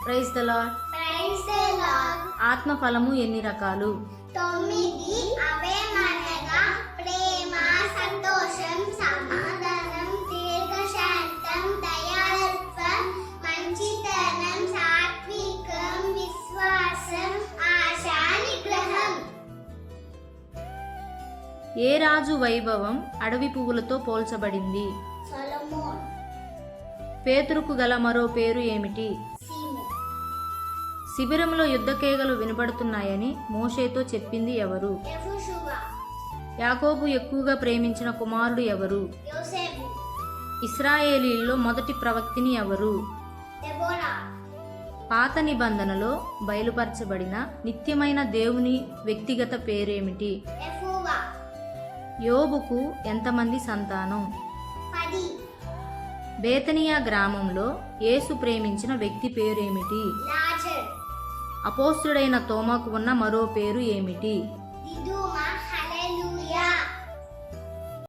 Praise the lord praise the lord. ఆత్మఫలము ఎన్ని రకాలు? తొమ్మిది అవే మనగా ప్రేమ సంతోషం సమాధానం దీర్ఘశాంతం దయాళత్వం మంచితనం సాత్వికం విశ్వాసం ఆశ నిగ్రహం. ఏ రాజు వైభవం అడవి పువ్వులతో పోల్చబడింది? సొలమోన్. పేతురుకు గల మరో పేరు ఏమిటి? శిబిరంలో యుద్ధకేగలు వినపడుతున్నాయని మోషేతో చెప్పింది ఎవరు? యాకోబు ఎక్కువగా ప్రేమించిన కుమారుడు ఎవరు? ఇస్రాయేలీల్లో మొదటి ప్రవక్తిని ఎవరు? పాత నిబంధనలో బయలుపరచబడిన నిత్యమైన దేవుని వ్యక్తిగత పేరేమిటి? యోబుకు ఎంతమంది సంతానం? బేతనియా గ్రామంలో యేసు ప్రేమించిన వ్యక్తి పేరేమిటి? అపోస్తుడైన తోమాకు ఉన్న మరో పేరు ఏమిటి? దిదుమా